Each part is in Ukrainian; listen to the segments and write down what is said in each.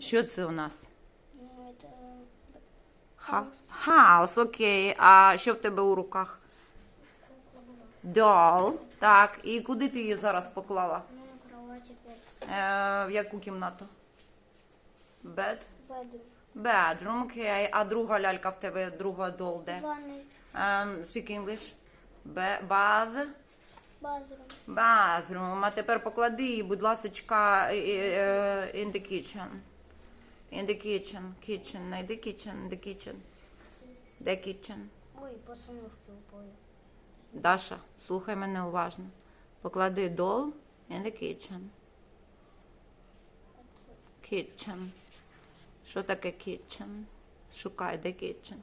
Що це у нас? Ну, Хаус, окей. А що в тебе у руках? Doll. Так, і куди ти її зараз поклала? На кровати опять. Е, в яку кімнату? Bedroom. Bedroom, окей. А друга лялька в тебе, друга doll де? Ванной. Um, speak English. Be- bath. Bathroom. Bathroom. А тепер поклади її, будь ласочка, е, е, in the kitchen. In the kitchen. Kitchen. Найди kitchen. In the kitchen. The kitchen. Ой, босоножки упали. Даша, слухай мене уважно. Поклади doll in the kitchen. Kitchen. Що таке kitchen? Шукай, де kitchen.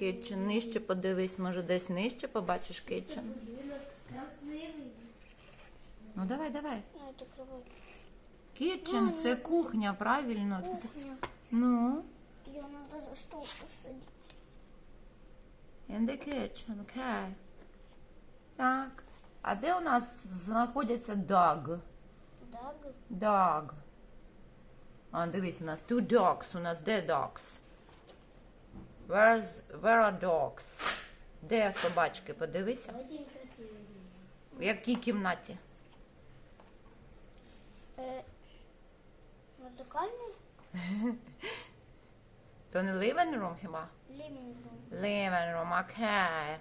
Kitchen. Нижче подивись, може десь нижче побачиш kitchen. Ну давай, давай. Ну, это кровать. Kitchen це кухня, правильно. Кухня. Ну, Ее надо за стол посадить. in the kitchen, окей. Так. А де у нас знаходяться dog? Даг. Dog. А, дивись, у нас two dogs. У нас де dogs? Where's, where are dogs? Де собачки? Подивися. Очень красивый. В якій кімнаті? Don't live in the room, Hima. Living room. Living room, okay.